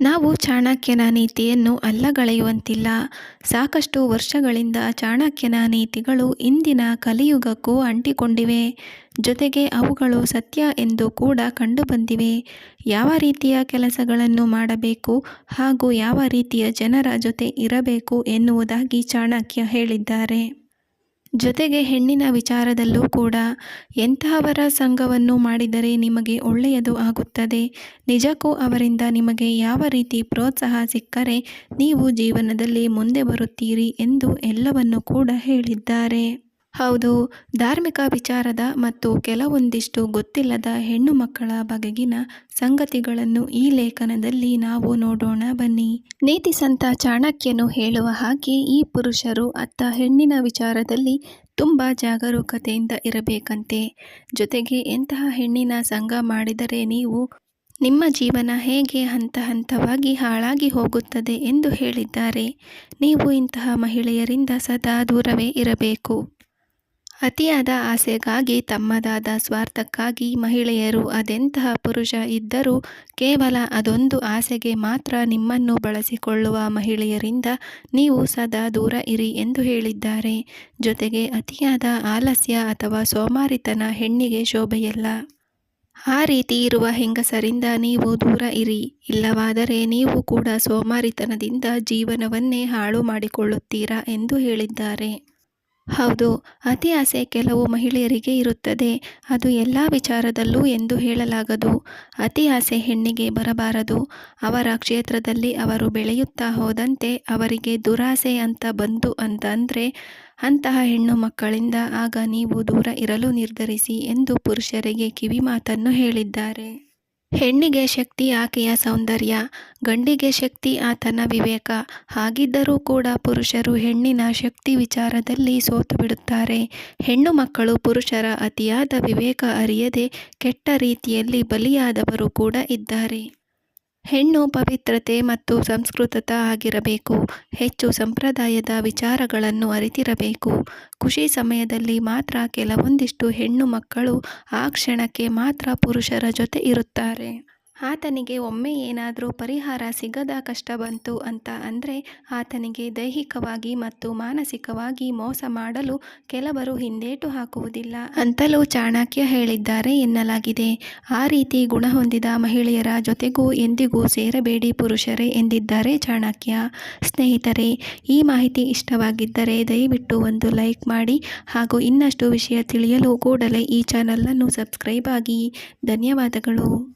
ನಾವು ಚಾಣಕ್ಯನ ನೀತಿಯನ್ನು ಅಲ್ಲಗಳೆಯುವಂತಿಲ್ಲ. ಸಾಕಷ್ಟು ವರ್ಷಗಳಿಂದ ಚಾಣಕ್ಯನ ನೀತಿಗಳು ಇಂದಿನ ಕಲಿಯುಗಕ್ಕೂ ಅಂಟಿಕೊಂಡಿವೆ. ಜೊತೆಗೆ ಅವುಗಳು ಸತ್ಯ ಎಂದು ಕೂಡ ಕಂಡುಬಂದಿವೆ. ಯಾವ ರೀತಿಯ ಕೆಲಸಗಳನ್ನು ಮಾಡಬೇಕು ಹಾಗೂ ಯಾವ ರೀತಿಯ ಜನರ ಜೊತೆ ಇರಬೇಕು ಎನ್ನುವುದಾಗಿ ಚಾಣಕ್ಯ ಹೇಳಿದ್ದಾರೆ. ಜೊತೆಗೆ ಹೆಣ್ಣಿನ ವಿಚಾರದಲ್ಲೂ ಕೂಡ ಎಂತಹವರ ಸಂಘವನ್ನು ಮಾಡಿದರೆ ನಿಮಗೆ ಒಳ್ಳೆಯದು ಆಗುತ್ತದೆ, ನಿಜಕ್ಕೂ ಅವರಿಂದ ನಿಮಗೆ ಯಾವ ರೀತಿ ಪ್ರೋತ್ಸಾಹ ಸಿಕ್ಕರೆ ನೀವು ಜೀವನದಲ್ಲಿ ಮುಂದೆ ಬರುತ್ತೀರಿ ಎಂದು ಎಲ್ಲವನ್ನು ಕೂಡ ಹೇಳಿದ್ದಾರೆ. ಹೌದು, ಧಾರ್ಮಿಕ ವಿಚಾರದ ಮತ್ತು ಕೆಲವೊಂದಿಷ್ಟು ಗೊತ್ತಿಲ್ಲದ ಹೆಣ್ಣು ಮಕ್ಕಳ ಬಗೆಗಿನ ಸಂಗತಿಗಳನ್ನು ಈ ಲೇಖನದಲ್ಲಿ ನಾವು ನೋಡೋಣ ಬನ್ನಿ. ನೀತಿ ಸಂತ ಚಾಣಕ್ಯನು ಹೇಳುವ ಹಾಗೆ ಈ ಪುರುಷರು ಅತ್ತ ಹೆಣ್ಣಿನ ವಿಚಾರದಲ್ಲಿ ತುಂಬ ಜಾಗರೂಕತೆಯಿಂದ ಇರಬೇಕಂತೆ. ಜೊತೆಗೆ ಎಂತಹ ಹೆಣ್ಣಿನ ಸಂಗ ಮಾಡಿದರೆ ನೀವು ನಿಮ್ಮ ಜೀವನ ಹೇಗೆ ಹಂತ ಹಂತವಾಗಿ ಹಾಳಾಗಿ ಹೋಗುತ್ತದೆ ಎಂದು ಹೇಳಿದ್ದಾರೆ. ನೀವು ಇಂತಹ ಮಹಿಳೆಯರಿಂದ ಸದಾ ದೂರವೇ ಇರಬೇಕು. ಅತಿಯಾದ ಆಸೆಗಾಗಿ, ತಮ್ಮದಾದ ಸ್ವಾರ್ಥಕ್ಕಾಗಿ ಮಹಿಳೆಯರು ಅದೆಂತಹ ಪುರುಷ ಇದ್ದರೂ ಕೇವಲ ಅದೊಂದು ಆಸೆಗೆ ಮಾತ್ರ ನಿಮ್ಮನ್ನು ಬಳಸಿಕೊಳ್ಳುವ ಮಹಿಳೆಯರಿಂದ ನೀವು ಸದಾ ದೂರ ಇರಿ ಎಂದು ಹೇಳಿದ್ದಾರೆ. ಜೊತೆಗೆ ಅತಿಯಾದ ಆಲಸ್ಯ ಅಥವಾ ಸೋಮಾರಿತನ ಹೆಣ್ಣಿಗೆ ಶೋಭೆಯಲ್ಲ. ಆ ರೀತಿ ಇರುವ ಹೆಂಗಸರಿಂದ ನೀವು ದೂರ ಇರಿ. ಇಲ್ಲವಾದರೆ ನೀವು ಕೂಡ ಸೋಮಾರಿತನದಿಂದ ಜೀವನವನ್ನೇ ಹಾಳು ಮಾಡಿಕೊಳ್ಳುತ್ತೀರಾ ಎಂದು ಹೇಳಿದ್ದಾರೆ. ಹೌದು, ಅತಿ ಆಸೆ ಕೆಲವು ಮಹಿಳೆಯರಿಗೆ ಇರುತ್ತದೆ. ಅದು ಎಲ್ಲ ವಿಚಾರದಲ್ಲೂ ಎಂದು ಹೇಳಲಾಗದು. ಅತಿ ಆಸೆ ಹೆಣ್ಣಿಗೆ ಬರಬಾರದು. ಅವರ ಕ್ಷೇತ್ರದಲ್ಲಿ ಅವರು ಬೆಳೆಯುತ್ತಾ ಹೋದಂತೆ ಅವರಿಗೆ ದುರಾಸೆ ಅಂತ ಬಂತು ಅಂತಂದ್ರೆ, ಅಂತಹ ಹೆಣ್ಣು ಮಕ್ಕಳಿಂದ ಆಗ ನೀವು ದೂರ ಇರಲು ನಿರ್ಧರಿಸಿ ಎಂದು ಪುರುಷರಿಗೆ ಕಿವಿಮಾತನ್ನು ಹೇಳಿದ್ದಾರೆ. ಹೆಣ್ಣಿಗೆ ಶಕ್ತಿ ಆಕೆಯ ಸೌಂದರ್ಯ, ಗಂಡಿಗೆ ಶಕ್ತಿ ಆತನ ವಿವೇಕ. ಹಾಗಿದ್ದರೂ ಕೂಡ ಪುರುಷರು ಹೆಣ್ಣಿನ ಶಕ್ತಿ ವಿಚಾರದಲ್ಲಿ ಸೋತು ಬಿಡುತ್ತಾರೆ ಹೆಣ್ಣು ಮಕ್ಕಳು ಪುರುಷರ ಅತಿಯಾದ ವಿವೇಕ ಅರಿಯದೆ ಕೆಟ್ಟ ರೀತಿಯಲ್ಲಿ ಬಲಿಯಾದವರು ಕೂಡ ಇದ್ದಾರೆ. ಹೆಣ್ಣು ಪವಿತ್ರತೆ ಮತ್ತು ಸಂಸ್ಕೃತತ ಆಗಿರಬೇಕು. ಹೆಚ್ಚು ಸಂಪ್ರದಾಯದ ವಿಚಾರಗಳನ್ನು ಅರಿತಿರಬೇಕು. ಖುಷಿ ಸಮಯದಲ್ಲಿ ಮಾತ್ರ ಕೆಲವೊಂದಿಷ್ಟು ಹೆಣ್ಣು ಮಕ್ಕಳು ಆ ಕ್ಷಣಕ್ಕೆ ಮಾತ್ರ ಪುರುಷರ ಜೊತೆ ಇರುತ್ತಾರೆ. ಆತನಿಗೆ ಒಮ್ಮೆ ಏನಾದರೂ ಪರಿಹಾರ ಸಿಗದ ಕಷ್ಟ ಬಂತು ಅಂತ ಅಂದರೆ ಆತನಿಗೆ ದೈಹಿಕವಾಗಿ ಮತ್ತು ಮಾನಸಿಕವಾಗಿ ಮೋಸ ಮಾಡಲು ಕೆಲವರು ಹಿಂದೇಟು ಹಾಕುವುದಿಲ್ಲ ಅಂತಲೂ ಚಾಣಕ್ಯ ಹೇಳಿದ್ದಾರೆ ಎನ್ನಲಾಗಿದೆ. ಆ ರೀತಿ ಗುಣ ಹೊಂದಿದ ಮಹಿಳೆಯರ ಜೊತೆಗೂ ಎಂದಿಗೂ ಸೇರಬೇಡಿ ಪುರುಷರೇ ಎಂದಿದ್ದಾರೆ ಚಾಣಕ್ಯ. ಸ್ನೇಹಿತರೆ, ಈ ಮಾಹಿತಿ ಇಷ್ಟವಾಗಿದ್ದರೆ ದಯವಿಟ್ಟು ಒಂದು ಲೈಕ್ ಮಾಡಿ ಹಾಗೂ ಇನ್ನಷ್ಟು ವಿಷಯ ತಿಳಿಯಲು ಕೂಡಲೇ ಈ ಚಾನಲನ್ನು ಸಬ್ಸ್ಕ್ರೈಬ್ ಆಗಿ. ಧನ್ಯವಾದಗಳು.